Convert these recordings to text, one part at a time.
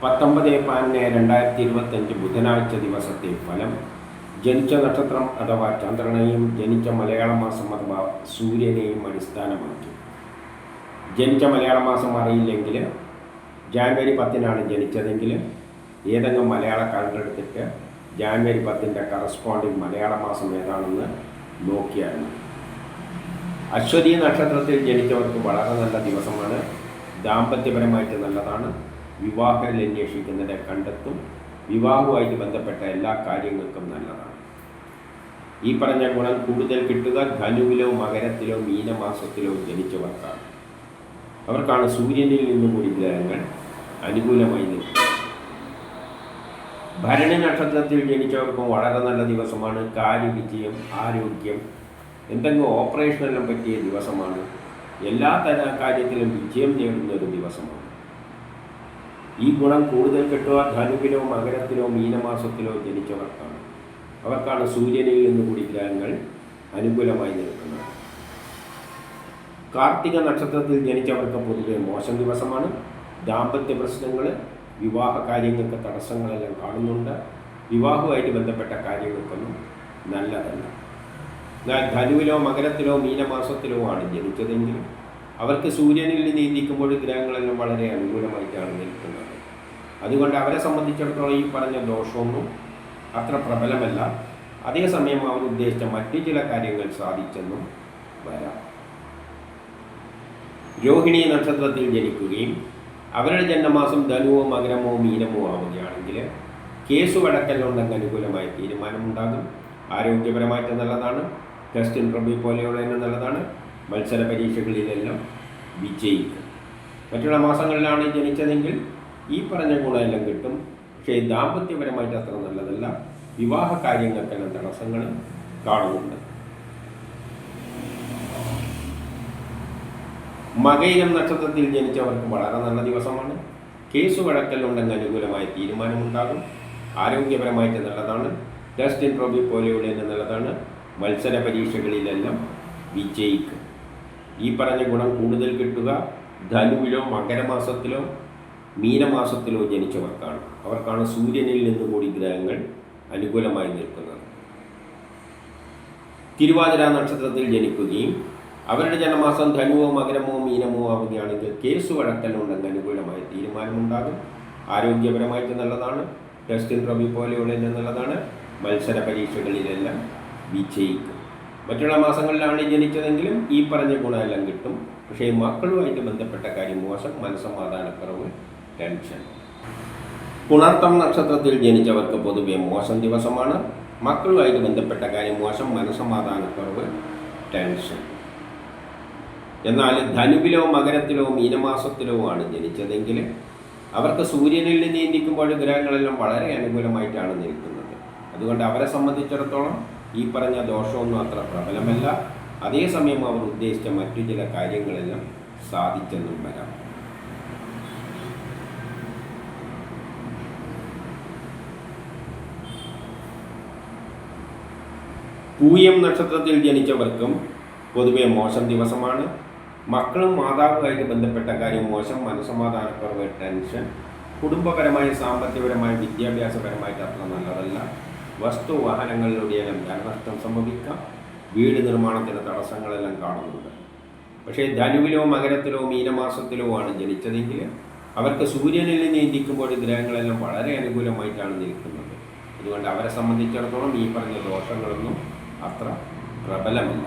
പത്തൊമ്പത് പതിനൊന്ന് രണ്ടായിരത്തി ഇരുപത്തഞ്ച് ബുധനാഴ്ച ദിവസത്തെ ഫലം ജനിച്ച നക്ഷത്രം അഥവാ ചന്ദ്രനെയും ജനിച്ച മലയാള മാസം അഥവാ സൂര്യനെയും അടിസ്ഥാനമാക്കി. ജനിച്ച മലയാള മാസം അറിയില്ലെങ്കിൽ ജാനുവരി പത്തിനാണ് ജനിച്ചതെങ്കിൽ ഏതെങ്കിലും മലയാള കാലണ്ടർ എടുത്തിട്ട് ജാനുവരി പത്തിന്റെ കറസ്പോണ്ടിങ് മലയാള മാസം ഏതാണെന്ന് നോക്കിയാൽ അശ്വതി നക്ഷത്രത്തിൽ ജനിച്ചവർക്ക് വളരെ നല്ല ദിവസമാണ്. ദാമ്പത്യപരമായിട്ട് നല്ലതാണ്. വിവാഹത്തിൽ അന്വേഷിക്കുന്നതിനെ കണ്ടെത്തും. വിവാഹവുമായിട്ട് ബന്ധപ്പെട്ട എല്ലാ കാര്യങ്ങൾക്കും നല്ലതാണ്. ഈ പറഞ്ഞ ഗുണം കൂടുതൽ കിട്ടുക ധനുവിലോ മകരത്തിലോ മീനമാസത്തിലോ ജനിച്ചവർക്കാണ്. അവർക്കാണ് സൂര്യനിൽ നിന്നും കൂടി ഗ്രഹങ്ങൾ അനുകൂലമായി നിൽക്കുന്നത് ഭരണി നക്ഷത്രത്തിൽ ജനിച്ചവർക്കും വളരെ നല്ല ദിവസമാണ്. കാര്യവിജയം ആരോഗ്യം എന്തെങ്കിലും ഓപ്പറേഷനെല്ലാം പറ്റിയ ദിവസമാണ്. എല്ലാ തര കാര്യത്തിലും വിജയം നേടുന്ന ഒരു ദിവസമാണ്. ഈ ഗുണം കൂടുതൽ കിട്ടുക ധനുവിലോ മകരത്തിലോ മീനമാസത്തിലോ ജനിച്ചവർക്കാണ്. അവർക്കാണ് സൂര്യനിൽ നിന്ന് കൂടി ഗ്രഹങ്ങൾ അനുകൂലമായി നിൽക്കുന്നത്. കാർത്തിക നക്ഷത്രത്തിൽ ജനിച്ചവർക്ക് പൊതുവെ മോശം ദിവസമാണ്. ദാമ്പത്യ പ്രശ്നങ്ങൾ വിവാഹ കാര്യങ്ങൾക്ക് തടസ്സങ്ങളെല്ലാം കാണുന്നുണ്ട്. വിവാഹവുമായിട്ട് ബന്ധപ്പെട്ട കാര്യങ്ങൾക്കൊന്നും നല്ലതല്ല. എന്നാൽ ധനുവിലോ മകരത്തിലോ മീനമാസത്തിലോ ആണ് ജനിച്ചതെങ്കിൽ അവർക്ക് സൂര്യനിൽ നീന്തിക്കുമ്പോൾ ഗ്രഹങ്ങളെല്ലാം വളരെ അനുകൂലമായിട്ടാണ് നിൽക്കുന്നത്. അതുകൊണ്ട് അവരെ സംബന്ധിച്ചിടത്തോളം ഈ പറഞ്ഞ ദോഷമൊന്നും അത്ര പ്രബലമല്ല. അതേസമയം അവർ ഉദ്ദേശിച്ച മറ്റു ചില കാര്യങ്ങൾ സാധിച്ചെന്നും വരാം. രോഹിണി നക്ഷത്രത്തിൽ ജനിക്കുകയും അവരുടെ ജന്മമാസം ധനുവോ മകരമോ മീനമോ ആവുകയാണെങ്കിൽ കേസ് വഴക്കലുണ്ടെങ്കിൽ അനുകൂലമായ തീരുമാനമുണ്ടാകും. ആരോഗ്യപരമായിട്ട് നല്ലതാണ്. ടെസ്റ്റ് ഇൻട്രവ്യൂ തന്നെ നല്ലതാണ്. മത്സര പരീക്ഷകളിലെല്ലാം വിജയിക്കും. മറ്റുള്ള മാസങ്ങളിലാണ് ജനിച്ചതെങ്കിൽ ഈ പറഞ്ഞ ഗുണമെല്ലാം കിട്ടും. പക്ഷേ ദാമ്പത്യപരമായിട്ട് അത്ര നല്ലതല്ല. വിവാഹ കാര്യങ്ങൾക്കെല്ലാം തടസ്സങ്ങൾ കാണുന്നുണ്ട്. മകയിരം നക്ഷത്രത്തിൽ ജനിച്ചവർക്ക് വളരെ നല്ല ദിവസമാണ്. കേസ് വഴക്കലുണ്ടെങ്കിൽ അനുകൂലമായ തീരുമാനമുണ്ടാകും. ആരോഗ്യപരമായിട്ട് നല്ലതാണ്. ഡസ്റ്റിൻ പ്രോബി പോലെയുള്ള നല്ലതാണ്. മത്സര പരീക്ഷകളിലെല്ലാം വിജയിക്കും. ഈ പറഞ്ഞ ഗുണം കൂടുതൽ കിട്ടുക. ധനുവിലോ മകരമാസത്തിലോ മീനമാസത്തിലോ ജനിച്ചവർക്കാണ്. അവർക്കാണ് സൂര്യനിൽ നിന്ന് കൂടി ഗ്രഹങ്ങൾ അനുകൂലമായി നിൽക്കുന്നത്. തിരുവാതിര നക്ഷത്രത്തിൽ ജനിക്കുകയും അവരുടെ ജനമാസം ധനുവോ മകരമോ മീനമോ ആവുകയാണെങ്കിൽ കേസ് വഴക്കലുണ്ടെങ്കിൽ അനുകൂലമായ തീരുമാനമുണ്ടാകും. ആരോഗ്യപരമായിട്ട് നല്ലതാണ്. ടെസ്റ്റിൻ റബി പോലെയുള്ള നല്ലതാണ്. മത്സര പരീക്ഷകളിലെല്ലാം വിജയിക്കും. മറ്റുള്ള മാസങ്ങളിലാണ് ജനിച്ചതെങ്കിലും ഈ പറഞ്ഞ ഗുണമെല്ലാം കിട്ടും. പക്ഷേ മക്കളുമായിട്ട് ബന്ധപ്പെട്ട കാര്യം മോശം മനസ്സമാധാനക്കുറവ് ടെൻഷൻ. പുണർത്തം നക്ഷത്രത്തിൽ ജനിച്ചവർക്ക് പൊതുവെ മോശം ദിവസമാണ്. മക്കളുമായിട്ട് ബന്ധപ്പെട്ട കാര്യം മോശം മനസ്സമാധാനക്കുറവ് ടെൻഷൻ. എന്നാൽ ധനുവിലോ മകരത്തിലോ മീനമാസത്തിലോ ആണ് ജനിച്ചതെങ്കിൽ അവർക്ക് സൂര്യനിൽ നീന്തിക്കുമ്പോൾ ഗ്രഹങ്ങളെല്ലാം വളരെ അനുകൂലമായിട്ടാണ് നിൽക്കുന്നത്. അതുകൊണ്ട് അവരെ സംബന്ധിച്ചിടത്തോളം ഈ പറഞ്ഞ ദോഷമൊന്നും അത്ര പ്രബലമല്ല. അതേസമയം അവർ ഉദ്ദേശിച്ച മറ്റു ചില കാര്യങ്ങളെല്ലാം സാധിച്ചെന്നും വരാം. പൂയം നക്ഷത്രത്തിൽ ജനിച്ചവർക്കും പൊതുവെ മോശം ദിവസമാണ്. മക്കളും മാതാവുമായിട്ട് ബന്ധപ്പെട്ട കാര്യം മോശം മനസ്സമാധാനക്കുറവ് ടെൻഷൻ കുടുംബപരമായി സാമ്പത്തികപരമായ വിദ്യാഭ്യാസപരമായിട്ട് അത്ര നല്ലതല്ല. വസ്തു വാഹനങ്ങളിലൂടെയെല്ലാം ധനനഷ്ടം സംഭവിക്കാം. വീട് നിർമ്മാണത്തിന് തടസ്സങ്ങളെല്ലാം കാണുന്നുണ്ട്. പക്ഷേ ധനുവിലോ മകരത്തിലോ മീനമാസത്തിലോ ആണ് ജനിച്ചതെങ്കിൽ അവർക്ക് സൂര്യനിൽ നീന്തിക്കുമ്പോൾ ഗ്രഹങ്ങളെല്ലാം വളരെ അനുകൂലമായിട്ടാണ് നിൽക്കുന്നത്. അതുകൊണ്ട് അവരെ സംബന്ധിച്ചിടത്തോളം ഈ പറഞ്ഞ ദോഷങ്ങളൊന്നും അത്ര പ്രബലമല്ല.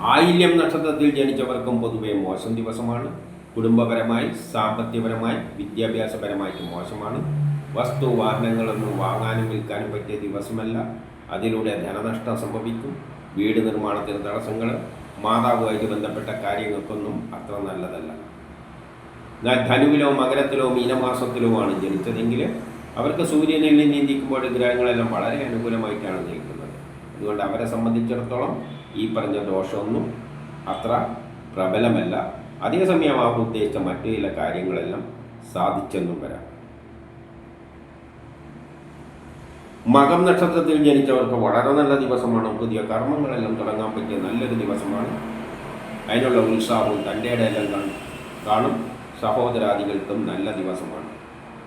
ആയില്യം നക്ഷത്രത്തിൽ ജനിച്ചവർക്കും പൊതുവെ മോശം ദിവസമാണ്. കുടുംബപരമായി സാമ്പത്തികപരമായി വിദ്യാഭ്യാസപരമായിട്ട് മോശമാണ്. വസ്തു വാഹനങ്ങളൊന്നും വാങ്ങാനും വിൽക്കാനും പറ്റിയ ദിവസമല്ല. അതിലൂടെ ധനനഷ്ടം സംഭവിക്കും. വീട് നിർമ്മാണത്തിന് തടസ്സങ്ങൾ മാതാവുമായിട്ട് ബന്ധപ്പെട്ട കാര്യങ്ങൾക്കൊന്നും അത്ര നല്ലതല്ല. ധനുവിലോ മകരത്തിലോ മീനമാസത്തിലോ ആണ് ജനിച്ചതെങ്കിൽ അവർക്ക് സൂര്യനിൽ നീന്തിക്കുമ്പോൾ ഗ്രഹങ്ങളെല്ലാം വളരെ അനുകൂലമായിട്ടാണ് നിൽക്കുന്നത് അതുകൊണ്ട് അവരെ സംബന്ധിച്ചിടത്തോളം ഈ പറഞ്ഞ ദോഷമൊന്നും അത്ര പ്രബലമല്ല. അതേസമയം അവർ ഉദ്ദേശിച്ച മറ്റു ചില കാര്യങ്ങളെല്ലാം സാധിച്ചെന്നും വരാം. മകം നക്ഷത്രത്തിൽ ജനിച്ചവർക്ക് വളരെ നല്ല ദിവസമാണ്. പുതിയ കർമ്മങ്ങളെല്ലാം തുടങ്ങാൻ പറ്റിയ നല്ലൊരു ദിവസമാണ്. അതിനുള്ള ഉത്സാഹവും തന്റെ കാണും. കാണും. സഹോദരാദികൾക്കും നല്ല ദിവസമാണ്.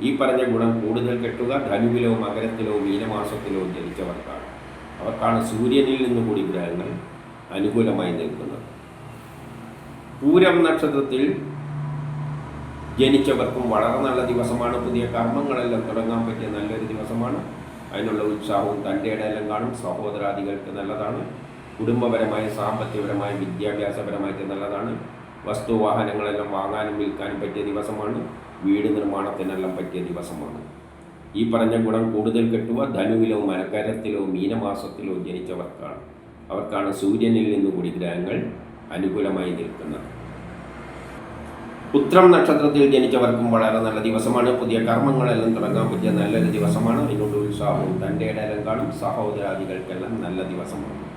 ഈ പറഞ്ഞ ഗുണം കൂടുതൽ കെട്ടുക ധനുവിലോ മകരത്തിലോ മീനമാസത്തിലോ ജനിച്ചവർക്കാണ്. അവർക്കാണ് സൂര്യനിൽ നിന്നുകൂടി ഗ്രഹങ്ങൾ അനുകൂലമായി നിൽക്കുന്നത്. പൂരം നക്ഷത്രത്തിൽ ജനിച്ചവർക്കും വളരെ നല്ല ദിവസമാണ്. പുതിയ കർമ്മങ്ങളെല്ലാം തുടങ്ങാൻ പറ്റിയ നല്ലൊരു ദിവസമാണ്. അതിനുള്ള ഉത്സാഹവും തന്റെ ഇടയെല്ലാം കാണും. സഹോദരാദികൾക്ക് നല്ലതാണ്. കുടുംബപരമായ സാമ്പത്തികപരമായി വിദ്യാഭ്യാസപരമായിട്ട് നല്ലതാണ്. വസ്തുവാഹനങ്ങളെല്ലാം വാങ്ങാനും വിൽക്കാനും പറ്റിയ ദിവസമാണ്. വീട് നിർമ്മാണത്തിനെല്ലാം പറ്റിയ ദിവസമാണ്. ഈ പറഞ്ഞ ഗുണം കൂടുതൽ കിട്ടുക ധനുവിലോ മരക്കരത്തിലോ മീനമാസത്തിലോ ജനിച്ചവർക്കാണ്. അവർക്കാണ് സൂര്യനിൽ നിന്നുകൂടി ഗ്രഹങ്ങൾ അനുകൂലമായി നിൽക്കുന്നത്. ഉത്രം നക്ഷത്രത്തിൽ ജനിച്ചവർക്കും വളരെ നല്ല ദിവസമാണ്. പുതിയ കർമ്മങ്ങളെല്ലാം തുടങ്ങാൻ പറ്റിയ നല്ലൊരു ദിവസമാണ്. അതിനോട് ഉത്സാഹവും തന്റെ ഇടയിലും കാണും. സഹോദരാദികൾക്കെല്ലാം നല്ല ദിവസമാണ്.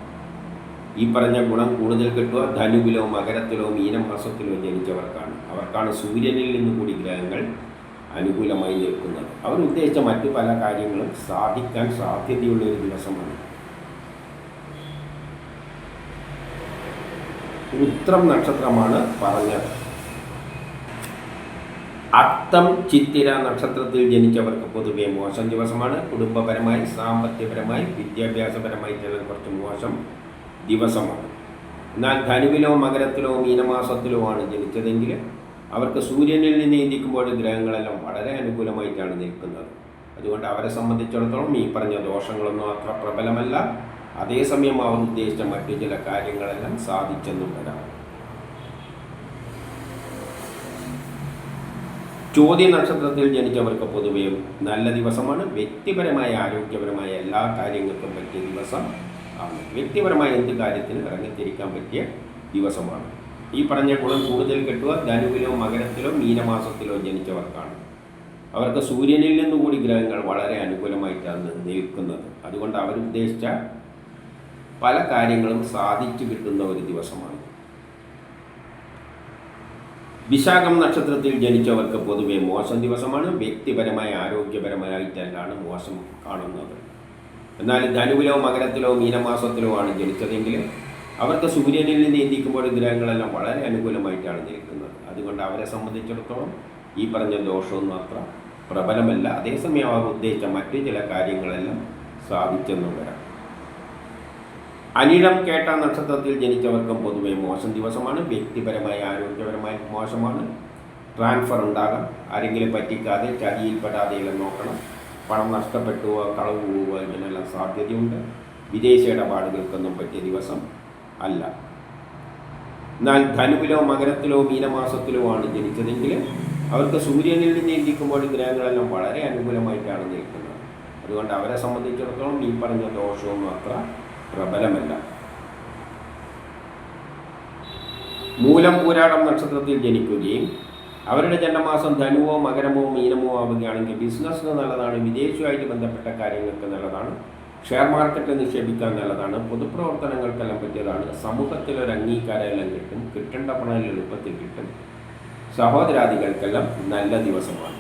ഈ പറഞ്ഞ ഗുണം കൂടുതൽ കിട്ടുക ധനുവിലോ മകരത്തിലോ മീനമാസത്തിലോ ജനിച്ചവർക്കാണ്. അവർക്കാണ് സൂര്യനിൽ നിന്ന് കൂടി ഗ്രഹങ്ങൾ അനുകൂലമായി നിൽക്കുന്നത് അവർ ഉദ്ദേശിച്ച മറ്റു പല കാര്യങ്ങളും സാധിക്കാൻ സാധ്യതയുള്ള ഒരു ദിവസമാണ്. ഉത്രം നക്ഷത്രമാണ് പറഞ്ഞത്. അത്തം ചിത്തിര നക്ഷത്രത്തിൽ ജനിച്ചവർക്ക് പൊതുവെ മോശം ദിവസമാണ്. കുടുംബപരമായി സാമ്പത്തികപരമായി വിദ്യാഭ്യാസപരമായി ചില കുറച്ച് മോശം ദിവസമാണ്. എന്നാൽ ധനുവിലോ മകരത്തിലോ മീനമാസത്തിലോ ആണ് ജനിച്ചതെങ്കിൽ അവർക്ക് സൂര്യനിൽ നിന്ന് ചിന്തിക്കുമ്പോൾ ഗ്രഹങ്ങളെല്ലാം വളരെ അനുകൂലമായിട്ടാണ് നിൽക്കുന്നത്. അതുകൊണ്ട് അവരെ സംബന്ധിച്ചിടത്തോളം ഈ പറഞ്ഞ ദോഷങ്ങളൊന്നും അത്ര പ്രബലമല്ല. അതേസമയം അവർ ഉദ്ദേശിച്ച മറ്റു ചില കാര്യങ്ങളെല്ലാം സാധിച്ചെന്നും വരാം ചോദ്യ നക്ഷത്രത്തിൽ ജനിച്ചവർക്ക് പൊതുവെ നല്ല ദിവസമാണ്. വ്യക്തിപരമായ ആരോഗ്യപരമായ എല്ലാ കാര്യങ്ങൾക്കും പറ്റിയ ദിവസം ആണ്. വ്യക്തിപരമായ എന്ത് കാര്യത്തിന് ഇറങ്ങിത്തിരിക്കാൻ പറ്റിയ ദിവസമാണ്. ഈ പറഞ്ഞ ഗുണം കൂടുതൽ കിട്ടുക ധനുവിലോ മകരത്തിലോ മീനമാസത്തിലോ ജനിച്ചവർക്കാണ്. അവർക്ക് സൂര്യനിൽ നിന്നുകൂടി ഗ്രഹങ്ങൾ വളരെ അനുകൂലമായിട്ടാണ് നിൽക്കുന്നത്. അതുകൊണ്ട് അവരുദ്ദേശിച്ച പല കാര്യങ്ങളും സാധിച്ചു കിട്ടുന്ന ഒരു ദിവസമാണ്. വിശാഖം നക്ഷത്രത്തിൽ ജനിച്ചവർക്ക് പൊതുവെ മോശം ദിവസമാണ്. വ്യക്തിപരമായ ആരോഗ്യപരമായിട്ടെല്ലാം മോശം കാണുന്നത്. എന്നാൽ ധനുവിലോ മകരത്തിലോ മീനമാസത്തിലോ ആണ് ജനിച്ചതെങ്കിൽ അവർക്ക് സൂര്യനിൽ നിന്ന് എന്തിക്കുമ്പോൾ ഗ്രഹങ്ങളെല്ലാം വളരെ അനുകൂലമായിട്ടാണ് നിൽക്കുന്നത് അതുകൊണ്ട് അവരെ സംബന്ധിച്ചിടത്തോളം ഈ പറഞ്ഞ ദോഷമൊന്നും അത്ര പ്രബലമല്ല. അതേസമയം അവർ ഉദ്ദേശിച്ച മറ്റു ചില കാര്യങ്ങളെല്ലാം സാധിച്ചെന്നും വരാം അനിഴം കേട്ട നക്ഷത്രത്തിൽ ജനിച്ചവർക്കും പൊതുവെ മോശം ദിവസമാണ്. വ്യക്തിപരമായി ആരോഗ്യപരമായി മോശമാണ്. ട്രാൻസ്ഫർ ഉണ്ടാകാം. ആരെങ്കിലും പറ്റിക്കാതെ ചതിയിൽപ്പെടാതെയെല്ലാം നോക്കണം. പണം നഷ്ടപ്പെട്ടു കളവ് പോവുക ഇതിനെല്ലാം സാധ്യതയുണ്ട്. വിദേശ ഇടപാടുകൾക്കൊന്നും പറ്റിയ ദിവസം അല്ല. എന്നാൽ ധനുവിലോ മകരത്തിലോ മീനമാസത്തിലോ ആണ് ജനിച്ചതെങ്കിൽ അവർക്ക് സൂര്യനിൽ നിന്ന് ഇരിക്കുമ്പോൾ ഗ്രഹങ്ങളെല്ലാം വളരെ അനുകൂലമായിട്ടാണ് നിൽക്കുന്നത്. അതുകൊണ്ട് അവരെ സംബന്ധിച്ചിടത്തോളം ഈ പറഞ്ഞ ദോഷമൊന്നും അത്ര പ്രബലമല്ല. മൂലം പൂരാടം നക്ഷത്രത്തിൽ ജനിക്കുകയും അവരുടെ ജന്മമാസം ധനുവോ മകരമോ മീനമോ ആവുകയാണെങ്കിൽ ബിസിനസ്സിന് നല്ലതാണ് വിദേശവുമായിട്ട് ബന്ധപ്പെട്ട കാര്യങ്ങൾക്ക് നല്ലതാണ് ഷെയർ മാർക്കറ്റ് നിക്ഷേപിക്കാൻ നല്ലതാണ് പൊതുപ്രവർത്തനങ്ങൾക്കെല്ലാം പറ്റിയതാണ് സമൂഹത്തിൽ ഒരു അംഗീകാരമെല്ലാം കിട്ടും കിട്ടേണ്ട പണം എളുപ്പത്തിൽ കിട്ടും. സഹോദരാദികൾക്കെല്ലാം നല്ല ദിവസമാണ്.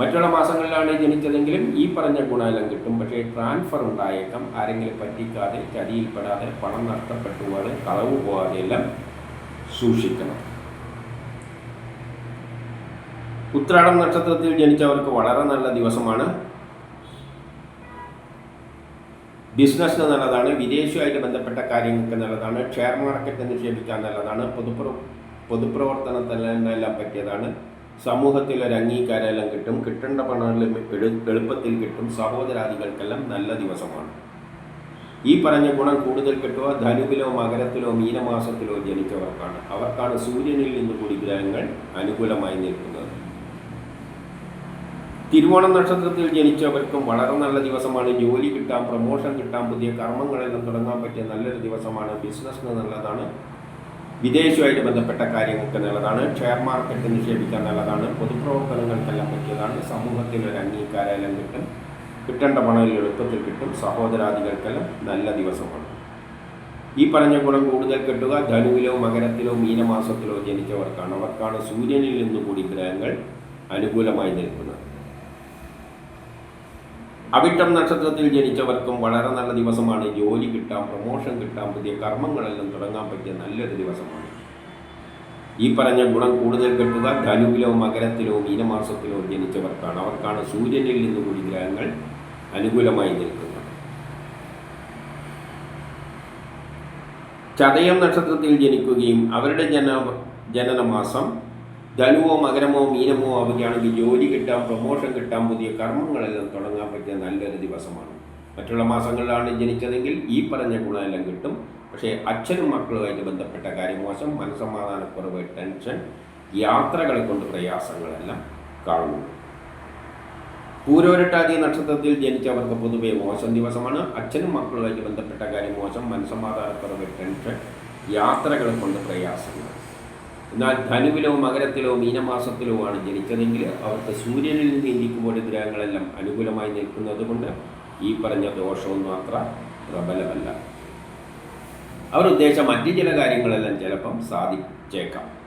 മറ്റുള്ള മാസങ്ങളിലാണ് ജനിച്ചതെങ്കിലും ഈ പറഞ്ഞ ഗുണമെല്ലാം കിട്ടും പക്ഷേ ട്രാൻസ്ഫർ ഉണ്ടായേക്കാം ആരെങ്കിലും പറ്റിക്കാതെ ചതിയിൽപ്പെടാതെ പണം നഷ്ടപ്പെട്ടു പോകാതെ കളവ് പോകാതെ എല്ലാം സൂക്ഷിക്കണം. ഉത്രാടം നക്ഷത്രത്തിൽ ജനിച്ചവർക്ക് വളരെ നല്ല ദിവസമാണ്. ബിസിനസ്സിന് നല്ലതാണ് വിദേശവുമായിട്ട് ബന്ധപ്പെട്ട കാര്യങ്ങൾക്ക് നല്ലതാണ് ഷെയർ മാർക്കറ്റ് നിക്ഷേപിക്കാൻ നല്ലതാണ് പൊതുപ്ര പൊതുപ്രവർത്തനത്തിനെല്ലാം പറ്റിയതാണ്. സമൂഹത്തിൽ ഒരു അംഗീകാരമെല്ലാം കിട്ടും കിട്ടേണ്ട പണം എളുപ്പത്തിൽ കിട്ടും സഹോദരാദികൾക്കെല്ലാം നല്ല ദിവസമാണ്. ഈ പറഞ്ഞ ഗുണം കൂടുതൽ കിട്ടുക ധനുവിലോ മകരത്തിലോ മീനമാസത്തിലോ ജനിച്ചവർക്കാണ്. അവർക്കാണ് സൂര്യനിൽ നിന്ന് കൂടി ഗ്രഹങ്ങൾ അനുകൂലമായി നിൽക്കുന്നത്. തിരുവോണം നക്ഷത്രത്തിൽ ജനിച്ചവർക്കും വളരെ നല്ല ദിവസമാണ്. ജോലി കിട്ടാം പ്രൊമോഷൻ കിട്ടാം പുതിയ കർമ്മങ്ങളെല്ലാം തുടങ്ങാൻ പറ്റിയ നല്ലൊരു ദിവസമാണ്. ബിസിനസ്സിന് നല്ലതാണ്. വിദേശവുമായിട്ട് ബന്ധപ്പെട്ട കാര്യങ്ങൾക്ക് നല്ലതാണ്. ഷെയർ മാർക്കറ്റ് നിക്ഷേപിക്കാൻ നല്ലതാണ്. പൊതുപ്രവർത്തനങ്ങൾക്കെല്ലാം പറ്റിയതാണ്. സമൂഹത്തിൽ ഒരു അംഗീകാരമെല്ലാം കിട്ടും. കിട്ടേണ്ട പണം എളുപ്പത്തിൽ കിട്ടും. സഹോദരാദികൾക്കെല്ലാം നല്ല ദിവസമാണ്. ഈ പറഞ്ഞ ഗുണം കൂടുതൽ കിട്ടുക. ധനുവിലോ മകരത്തിലോ മീനമാസത്തിലോ ജനിച്ചവർക്കാണ്. അവർക്കാണ് സൂര്യനിൽ നിന്നുകൂടി ഗ്രഹങ്ങൾ അനുകൂലമായി നിൽക്കുന്നത്. അവിട്ടം നക്ഷത്രത്തിൽ ജനിച്ചവർക്കും വളരെ നല്ല ദിവസമാണ്. ജോലി കിട്ടാം പ്രൊമോഷൻ കിട്ടാം പുതിയ കർമ്മങ്ങളെല്ലാം തുടങ്ങാൻ പറ്റിയ നല്ലൊരു ദിവസമാണ്. ഈ പറഞ്ഞ ഗുണം കൂടുതൽ കിട്ടുക ധനുവിലോ മകരത്തിലോ മീനമാസത്തിലോ ജനിച്ചവർക്കാണ്. അവർക്കാണ് സൂര്യനിൽ നിന്ന് കൂടി ഗ്രഹങ്ങൾ അനുകൂലമായി നിൽക്കുന്നത്. ചതയം നക്ഷത്രത്തിൽ ജനിക്കുകയും അവരുടെ ജന ജനനമാസം ധനുവോ മകരമോ മീനമോ ആവുകയാണെങ്കിൽ ജോലി കിട്ടാൻ പ്രൊമോഷൻ കിട്ടാൻ പുതിയ കർമ്മങ്ങളെല്ലാം തുടങ്ങാൻ പറ്റിയ നല്ലൊരു ദിവസമാണ്. മറ്റുള്ള മാസങ്ങളിലാണ് ജനിച്ചതെങ്കിൽ ഈ പറഞ്ഞ ഗുണമെല്ലാം കിട്ടും. പക്ഷേ അച്ഛനും മക്കളുമായിട്ട് ബന്ധപ്പെട്ട കാര്യം മോശം മനസ്സമാധാനക്കുറവ് ടെൻഷൻ യാത്രകളെ കൊണ്ട് പ്രയാസങ്ങളെല്ലാം കാണുന്നു. പൂരോരട്ടാതി നക്ഷത്രത്തിൽ ജനിച്ചവർക്ക് പൊതുവെ മോശം ദിവസമാണ്. അച്ഛനും മക്കളുമായിട്ട് ബന്ധപ്പെട്ട കാര്യം മോശം മനസ്സമാധാനക്കുറവ് ടെൻഷൻ യാത്രകളെ കൊണ്ട് പ്രയാസങ്ങൾ. എന്നാൽ ധനുവിലോ മകരത്തിലോ മീനമാസത്തിലോ ആണ് ജനിച്ചതെങ്കിൽ അവർക്ക് സൂര്യനിൽ നിന്ന് ഇരിക്കുമ്പോൾ ഗ്രഹങ്ങളെല്ലാം അനുകൂലമായി നിൽക്കുന്നതുകൊണ്ട് ഈ പറഞ്ഞ ദോഷമൊന്നും അത്ര പ്രബലമല്ല. അവർ ഉദ്ദേശിച്ച മറ്റു ചില കാര്യങ്ങളെല്ലാം ചിലപ്പം സാധിച്ചേക്കാം.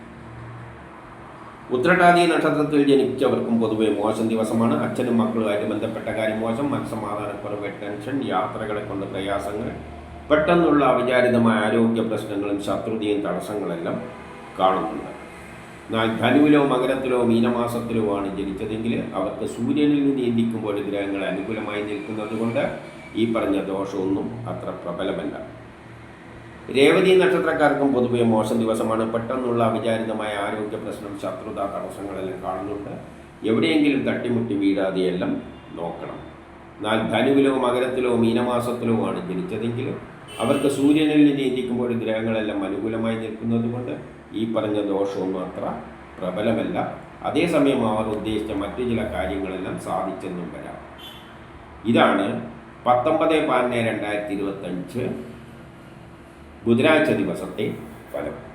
ഉത്രട്ടാതി നക്ഷത്രത്തിൽ ജനിച്ചവർക്കും പൊതുവെ മോശം ദിവസമാണ്. അച്ഛനും മക്കളുമായിട്ട് ബന്ധപ്പെട്ട കാര്യം മോശം. മനസ്സമാധാനക്കുറവ് ടെൻഷൻ യാത്രകളെ കൊണ്ട് പ്രയാസങ്ങൾ പെട്ടെന്നുള്ള അവിചാരിതമായ ആരോഗ്യ പ്രശ്നങ്ങളും ശത്രുതയും തടസ്സങ്ങളെല്ലാം കാണുന്നുണ്ട്. എന്നാൽ ധനുവിലോ മകരത്തിലോ മീനമാസത്തിലോ ആണ് ജനിച്ചതെങ്കിൽ അവർക്ക് സൂര്യനിൽ നിന്ന് ഇന്ദിക്കുമ്പോൾ ഗ്രഹങ്ങൾ അനുകൂലമായി നിൽക്കുന്നതുകൊണ്ട് ഈ പറഞ്ഞ ദോഷമൊന്നും അത്ര പ്രബലമല്ല. രേവതി നക്ഷത്രക്കാർക്കും പൊതുവെ മോശം ദിവസമാണ്. പെട്ടെന്നുള്ള അവിചാരിതമായ ആരോഗ്യ പ്രശ്നം ശത്രുത തടസ്സങ്ങളെല്ലാം കാണുന്നുണ്ട്. എവിടെയെങ്കിലും തട്ടിമുട്ടി വീഴാതെയെല്ലാം നോക്കണം. എന്നാൽ ധനുവിലോ മകരത്തിലോ മീനമാസത്തിലോ ആണ് ജനിച്ചതെങ്കിൽ അവർക്ക് സൂര്യനിൽ നിന്ന് ഇന്ദിക്കുമ്പോൾ ഗ്രഹങ്ങളെല്ലാം അനുകൂലമായി നിൽക്കുന്നത് കൊണ്ട് ഈ പറഞ്ഞ ദോഷമൊന്നും അത്ര പ്രബലമല്ല. അതേസമയം അവർ ഉദ്ദേശിച്ച മറ്റു ചില കാര്യങ്ങളെല്ലാം സാധിച്ചെന്നും വരാം. ഇതാണ് പത്തൊമ്പത് പതിനൊന്ന് രണ്ടായിരത്തി ഇരുപത്തഞ്ച് ബുധനാഴ്ച ദിവസത്തെ ഫലം.